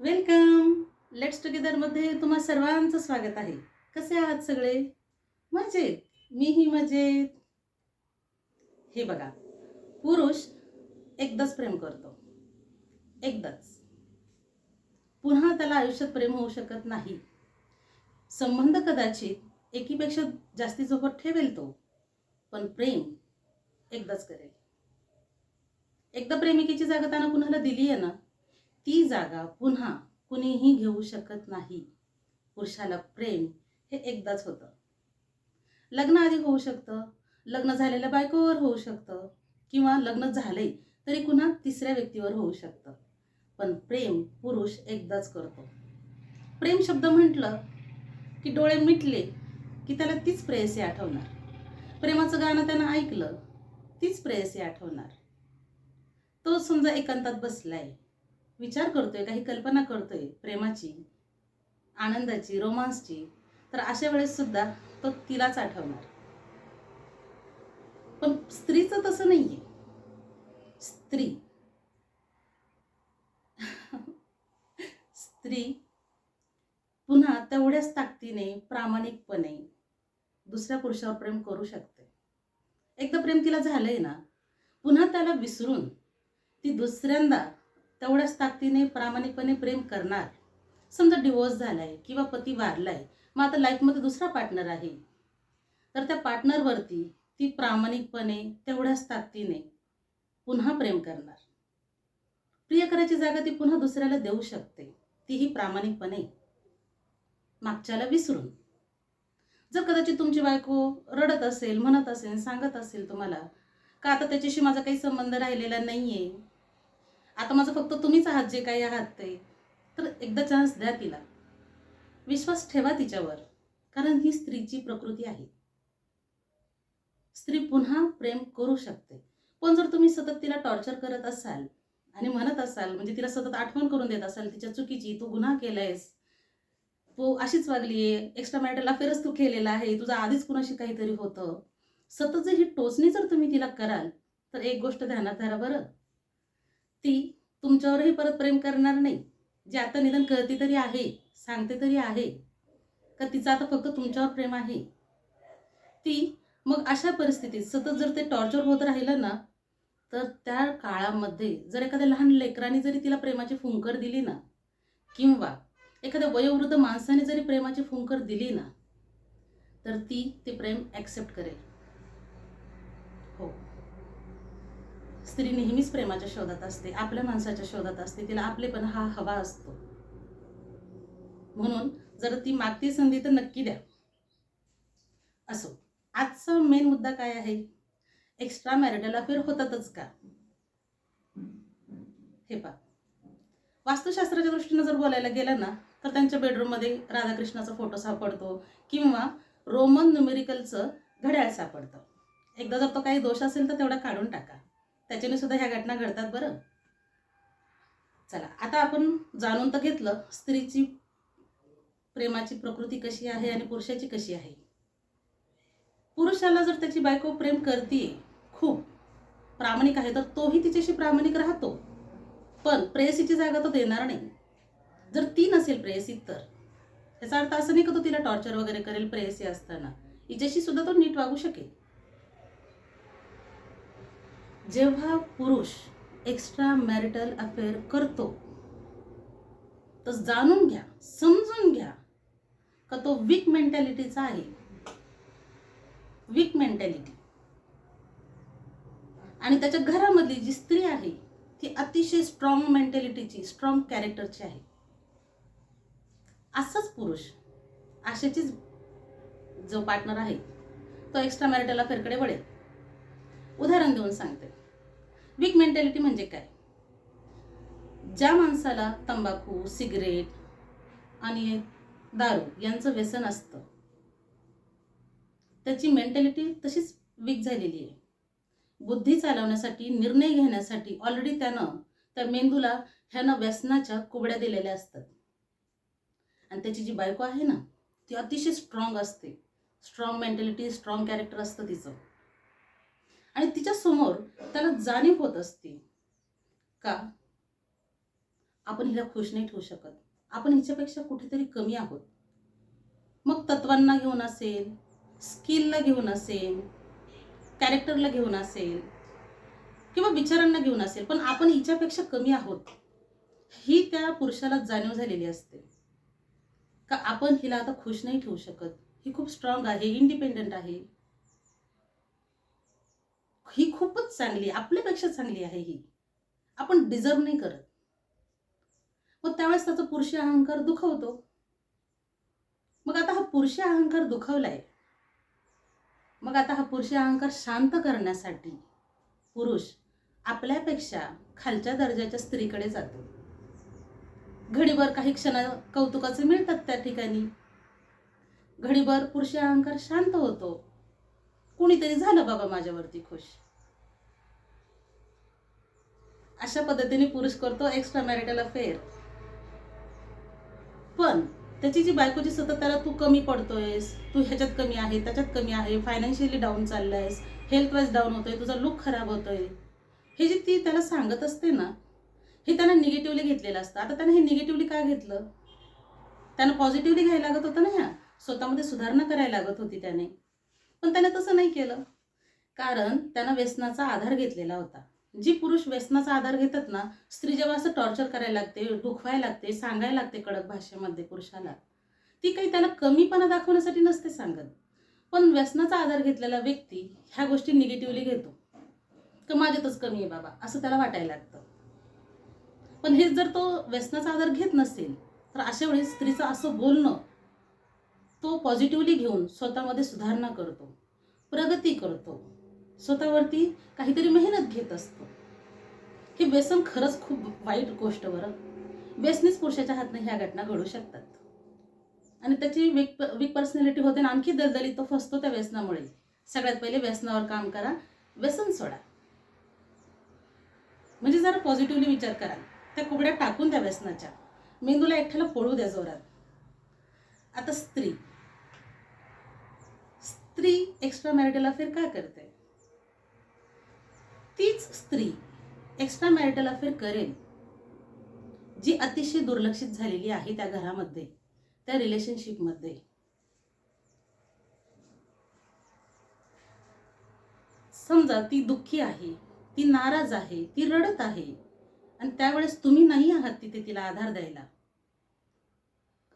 Welcome. Let's टुगेदरमध्ये तुम्हा सर्वांचं स्वागत आहे. कसे आहात सगळे? मजेत. मीही मजेत. हे बघा. पुरुष एकदाच प्रेम करतो. एकदाच. पुन्हा त्याला आयुष्यात प्रेम होऊ शकत नाही. संबंध कदाचित एकीपेक्षा जास्ती सोबत ठेवेल तो पण प्रेम एकदाच करेल. एकदा प्रेमिकेची जागा त्यानं कुणाला दिली आहे ना ती जागा पुन्हा कुणीही घेऊ शकत नाही. पुरुषाला प्रेम हे एकदाच होतं. लग्न आधी होऊ शकतं. लग्न झालेल्या बायकोवर होऊ शकतं. किंवा लग्न झाले तरी पुन्हा तिसऱ्या व्यक्तीवर होऊ शकतं. पण प्रेम पुरुष एकदाच करतो. प्रेम शब्द म्हटलं की डोळे मिटले की त्याला तीच प्रेयसी आठवणार. प्रेमाचं गाणं त्यानं ऐकलं तीच प्रेयसी आठवणार. तो समजा एकांतात बसलाय. विचार करतोय काही कल्पना करतोय प्रेमाची आनंदाची रोमांसची तर अशा वेळेस सुद्धा तो तिलाच आठवणार. पण स्त्रीचं तसं नाहीये. स्त्री. स्त्री पुन्हा तेवढ्याच ताकदीने प्रामाणिकपणे दुसऱ्या पुरुषावर प्रेम करू शकते. एकदा प्रेम तिला झालंय ना पुन्हा त्याला विसरून ती दुसऱ्यांदा तेवढ्याच ताकदीने प्रामाणिकपणे प्रेम करणार. समजा डिवोर्स आहे किंवा पती वारला आहे मग आता लाईफमध्ये दुसरा पार्टनर आहे. तर त्या पार्टनरवरती ती प्रामाणिकपणे तेवढ्याच ताकदीने पुन्हा प्रेम करणार. प्रिय करायची जागा ती पुन्हा दुसऱ्याला देऊ शकते. तीही प्रामाणिकपणे. मागच्याला विसरून. जर कदाचित तुमची बायको रडत असेल म्हणत असेल सांगत असेल तुम्हाला का आता त्याच्याशी माझा काही संबंध राहिलेला नाही आहे आता माझं फक्त तुम्हीच आहात जे काही आहात ते. तर एकदा चान्स द्या तिला. विश्वास ठेवा तिच्यावर कारण ही स्त्रीची प्रकृती आहे. स्त्री पुन्हा प्रेम करू शकते. पण जर तुम्ही सतत तिला टॉर्चर करत असाल आणि म्हणत असाल म्हणजे तिला सतत आठवण करून देत असाल तिच्या चुकीची तू गुन्हा केलायस तू अशीच वागलीये एक्स्ट्रा मॅरिटल अफेअरच तू केलेला आहे तुझा आधीच कुणाशी काहीतरी होतं. सतत जर ही टोचणी जर तुम्ही तिला कराल तर एक गोष्ट ध्यानात धरा बरं. ती तुमच्यावरही परत प्रेम करणार नाही. जे आता निदान करते तरी आहे सांगते तरी आहे. का तिचं आता फक्त तुमच्यावर प्रेम आहे? ती मग अशा परिस्थितीत सतत जर ते टॉर्चर होत राहिलं ना तर त्या काळामध्ये जर एखाद्या लहान लेकराने जरी तिला प्रेमाची फुंकर दिली ना किंवा एखाद्या वयोवृद्ध माणसाने जरी प्रेमाची फुंकर दिली ना तर ती ते प्रेम ॲक्सेप्ट करेल हो स्त्री नेहमीच प्रेमाच्या शोधात असते आपल्या माणसाच्या शोधात असते तिला आपलेपण हा हवा असतो. म्हणून जर ती मागती संधी तर नक्की द्या. असो आजचा मेन मुद्दा काय आहे? एक्स्ट्रा मॅरिटल अफेअर होतातच का? हे पा वास्तुशास्त्राच्या दृष्टीनं जर बोलायला गेलं ना तर त्यांच्या बेडरूममध्ये राधाकृष्णाचा फोटो सापडतो किंवा रोमन न्युमेरिकलचं घड्याळ सापडतं. एकदा जर तो काही दोष असेल तर तेवढा काढून टाका. त्याच्याने सुद्धा ह्या घटना घडतात बरं. चला आता आपण जाणून तर घेतलं स्त्रीची प्रेमाची प्रकृती कशी आहे आणि पुरुषाची कशी आहे. पुरुषाला जर त्याची बायको प्रेम करते खूप. प्रामाणिक आहे तर तोही तिच्याशी प्रामाणिक राहतो. पण प्रेयसीची जागा तो देणार नाही. जर ती नसेल प्रेयसी तर. याचा अर्थ असं नाही का तो तिला टॉर्चर वगैरे करेल प्रेयसी असताना. हिच्याशी सुद्धा तो नीट वागू शकेल. जेव्हा पुरुष एक्स्ट्रा मॅरिटल अफेअर करतो तर जाणून घ्या समजून घ्या का तो वीक मेंटॅलिटीचा आहे. वीक मेंटॅलिटी आणि त्याच्या घरामधली जी स्त्री आहे ती अतिशय स्ट्रॉंग मेंटॅलिटीची स्ट्रॉंग कॅरेक्टरची आहे. असाच पुरुष अशाचीच जो पार्टनर आहे तो एक्स्ट्रा मॅरिटल अफेअरकडे वळेल. उदाहरण देऊन सांगते. वीक मेंटॅलिटी म्हणजे काय? ज्या माणसाला तंबाखू सिगरेट आणि दारू यांचं व्यसन असतं त्याची मेंटॅलिटी तशीच वीक झालेली आहे. बुद्धी चालवण्यासाठी निर्णय घेण्यासाठी ऑलरेडी त्यानं त्या मेंदूला ह्यानं व्यसनाच्या कुबड्या दिलेल्या असतात. आणि त्याची जी बायको आहे ना ती अतिशय स्ट्रॉंग असते. स्ट्रॉंग मेंटॅलिटी स्ट्रॉंग कॅरेक्टर असतं तिचं. आणि तिच्या समोर त्याला जाणीव होत असते. का? आपण हिला खुश नाही ठेवू शकत. आपण हिच्यापेक्षा कुठेतरी कमी आहोत. मग तत्वांना घेऊन असेल स्किलला घेऊन असेल कॅरेक्टरला घेऊन असेल किंवा विचारांना घेऊन असेल पण आपण हिच्यापेक्षा कमी आहोत. ही त्या पुरुषाला जाणीव झालेली असते. का आपण हिला आता खुश नाही ठेवू शकत? ही खूप स्ट्रॉंग आहे इंडिपेंडंट आहे. ही खूपच चांगली आपल्यापेक्षा चांगली आहे ही. आपण डिझर्व नाही करत. मग त्यावेळेस त्याचा पुरुषी अहंकार दुखवतो. मग आता हा पुरुषी अहंकार दुखवलाय. मग आता हा पुरुषी अहंकार शांत करण्यासाठी पुरुष आपल्यापेक्षा खालच्या दर्जाच्या स्त्रीकडे जातो. घडीभर काही क्षण कौतुकाचे मिळतात त्या ठिकाणी. घडीभर पुरुषी अहंकार शांत होतो. कुणीतरी झालं बाबा माझ्यावरती खुश. अशा पद्धतीने पुरुष करतो एक्स्ट्रा मॅरिटल अफेअर पण त्याची जी बायकोची सतत त्याला तू कमी पडतोयस तू ह्याच्यात कमी आहे त्याच्यात कमी आहे फायनान्शियली डाऊन चाललायस हेल्थ वाईज डाऊन होतोय तुझा लुक खराब होतोय. हे जे ती त्याला सांगत असते ना हे त्यानं निगेटिव्हली घेतलेलं असतं. आता त्यानं हे निगेटिव्हली का घेतलं? त्यानं पॉझिटिव्हली घ्यायला लागत होतं ना ह्या? स्वतःमध्ये सुधारणा करायला लागत होती त्याने. पण त्याने तसं नाही केलं. कारण त्यानं व्यसनाचा आधार घेतलेला होता. जी पुरुष व्यसनाचा आधार घेतात ना स्त्री जेव्हा असं टॉर्चर करायला लागते दुखवायला लागते सांगायला लागते कडक भाषेमध्ये पुरुषाला ती काही त्याला कमीपणा दाखवण्यासाठी नसते सांगत. पण व्यसनाचा आधार घेतलेला व्यक्ती ह्या गोष्टी निगेटिव्हली घेतो. का माझ्यातच कमी आहे बाबा असं त्याला वाटायला लागतं. पण हे जर तो व्यसनाचा आधार घेत नसेल तर अशा वेळी स्त्रीचं असं बोलणं तो पॉझिटिव्हली घेऊन स्वतःमध्ये सुधारणा करतो प्रगती करतो. स्वतःवरती काहीतरी मेहनत घेत असतो. हे व्यसन खरंच खूप वाईट गोष्ट बरं. व्यसनीच पुरुषाच्या हातनं ह्या घटना घडू शकतात. आणि त्याची वीक वीक पर्सनॅलिटी होते आणि आणखी दलदली तो फसतो त्या व्यसनामुळे. सगळ्यात पहिले व्यसनावर काम करा व्यसन सोडा. म्हणजे जरा पॉझिटिव्हली विचार करा. त्या कुबड्या टाकून त्या व्यसनाच्या. मेंदूला एकट्याला पळू द्या जोरात. आता स्त्री. स्त्री एक्स्ट्रा मॅरिटल अफेअर का करते? तीच स्त्री एक्स्ट्रा मॅरिटल अफेअर करेल जी अतिशय दुर्लक्षित झालेली आहे त्या घरामध्ये त्या रिलेशनशिपमध्ये समजा ती दुःखी आहे ती नाराज आहे ती रडत आहे आणि त्यावेळेस तुम्ही नाही आहात तिथे तिला आधार द्यायला.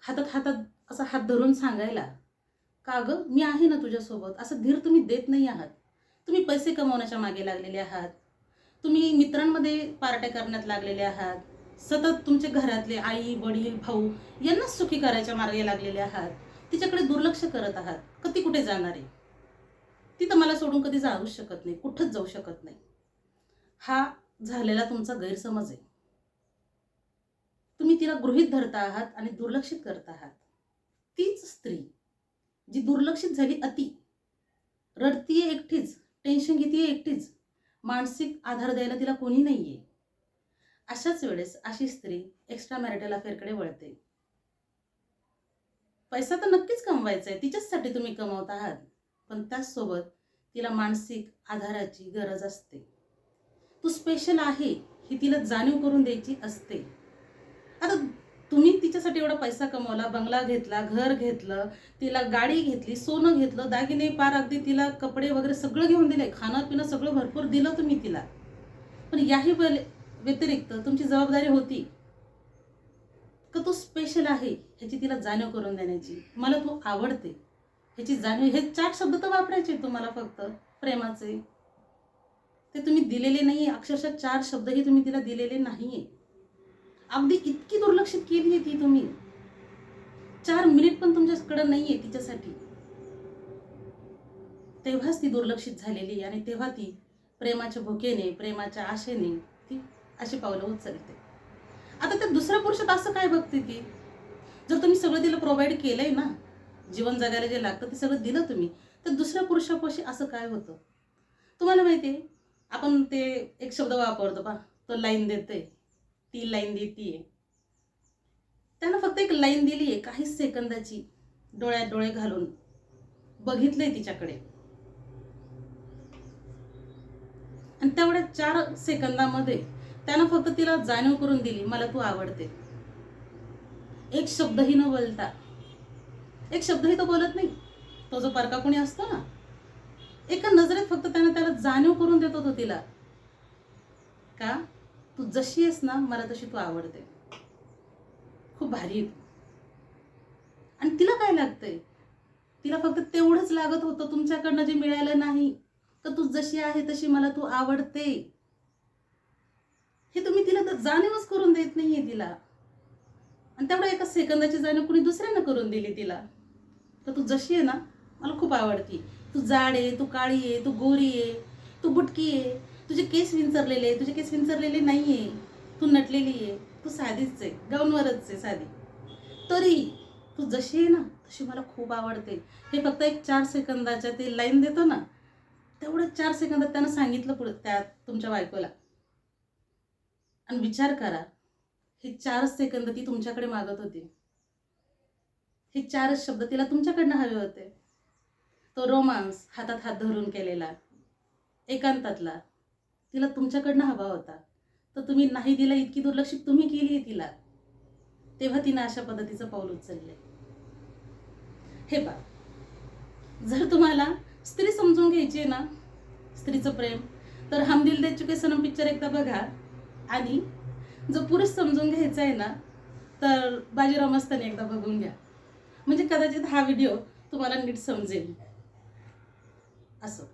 हातात हातात असा हात धरून सांगायला का ग? मी आहे ना तुझ्यासोबत. असं धीर तुम्ही देत नाही आहात. तुम्ही पैसे कमवण्याच्या मागे लागलेले आहात. तुम्ही मित्रांमध्ये पार्ट्या करण्यात लागलेले आहात. सतत तुमचे घरातले आई वडील भाऊ यांनाच सुखी करायच्या मार्गे लागलेले आहात. तिच्याकडे दुर्लक्ष करत आहात. कधी कुठे जाणार आहे? ती तर मला सोडून कधी जाऊच शकत नाही. कुठंच जाऊ शकत नाही. हा झालेला तुमचा गैरसमज आहे. तुम्ही तिला गृहित धरता आहात आणि दुर्लक्षित करत आहात. तीच स्त्री जी दुर्लक्षित झाली अति. रडतीये एकटीच टेन्शन घेतीये एकटीच. मानसिक आधार द्यायला तिला कोणी नाहीये. अशाच वेळेस अशी स्त्री एक्स्ट्रा मॅरिटल अफेअरकडे वळते. पैसा तर नक्कीच कमवायचा आहे तिच्याचसाठी तुम्ही कमवत आहात. पण त्याचसोबत तिला मानसिक आधाराची गरज असते. तू स्पेशल आहे ही तिला जाणीव करून द्यायची असते. आता तुम्ही तिच्यासाठी एवढा पैसा कमवला बंगला घेतला घर घेतलं तिला गाडी घेतली सोनं घेतलं दागिने पार अगदी तिला कपडे वगैरे सगळं घेऊन दिले खाणं पिणं सगळं भरपूर दिलं तुम्ही तिला. पण याही व्यतिरिक्त तुमची जबाबदारी होती. का तो स्पेशल आहे ह्याची तिला जाणीव करून देण्याची. मला तू आवडते. ह्याची जाणीव हे चार शब्द तर वापरायचे तुम्हाला फक्त प्रेमाचे. ते तुम्ही दिलेले नाही अक्षरशः चार शब्दही तुम्ही तिला दिलेले नाही आहे अगदी इतकी दुर्लक्षित केली आहे ती तुम्ही. चार मिनिट पण तुमच्याकडे नाहीये तिच्यासाठी. तेव्हाच ती दुर्लक्षित झालेली आणि तेव्हा ती प्रेमाच्या भुकेने प्रेमाच्या आशेने ती अशी पावलं उचलते. आता त्या दुसऱ्या पुरुषात असं काय बघते ती? जर तुम्ही सगळं तिला प्रोव्हाइड केलंय ना जीवन जगायला जे लागतं ते सगळं दिलं तुम्ही तर दुसऱ्या पुरुषापाशी असं काय होतं? तुम्हाला माहिती आहे आपण ते एक शब्द वापरतो पा तो लाईन देते ती लाईन देतीये. त्यानं फक्त एक लाईन दिली आहे काही सेकंदाची डोळ्यात डोळे घालून. बघितलंय तिच्याकडे. आणि तेवढ्या चार सेकंदामध्ये त्यानं फक्त तिला जाणीव करून दिली मला तू आवडते. एक शब्दही न बोलता एक शब्दही तो बोलत नाही. तो जो परका कोणी असतो ना एका नजरेत फक्त त्यानं त्याला जाणीव करून देत होतो तिला. का? तू जशी आहेस ना मला तशी तू आवडते. खूप भारी आहे आणि तिला काय लागतंय? तिला फक्त तेवढंच लागत होतं तुमच्याकडनं जे मिळालं नाही. तर तू जशी आहे तशी मला तू आवडते. हे तुम्ही तिला तर जाणीवच करून देत नाहीये तिला. आणि तेवढ्या एका सेकंदाची जाणीव कुणी दुसऱ्यानं करून दिली तिला. तर तू जशी आहे ना मला खूप आवडती. तू जाड आहे तू काळी आहे तू गोरी आहे तू बुटकी आहे. तुझे केस विंचरलेले आहे तुझे केस विंचरलेले नाही आहे तू नटलेली आहे तू साधीच आहे गाऊनवरच आहे साधी. तरी तू जशी आहे ना तशी मला खूप आवडते. हे फक्त एक चार सेकंदाच्या ते लाईन देतो ना तेवढं चार सेकंदात त्यानं सांगितलं पुढे त्या तुमच्या बायकोला. आणि विचार करा हे चारच सेकंद ती तुमच्याकडे मागत होती. हे चारच शब्द तिला तुमच्याकडनं हवे होते. तो रोमांस हातात हात धरून केलेला एकांतातला तिला तुमच्याकडनं हवा होता. तर तुम्ही नाही दिला इतकी दुर्लक्षित तुम्ही केली आहे तिला. तेव्हा तिनं अशा पद्धतीचं पाऊल उचलले हे बा जर तुम्हाला स्त्री समजून घ्यायची आहे ना स्त्रीचं प्रेम तर हम दिल दे चुके सनम पिक्चर एकदा बघा. आणि जो पुरुष समजून घ्यायचा आहे ना तर बाजीराव मस्तानी एकदा बघून घ्या. म्हणजे कदाचित हा व्हिडिओ तुम्हाला नीट समजेल. असं.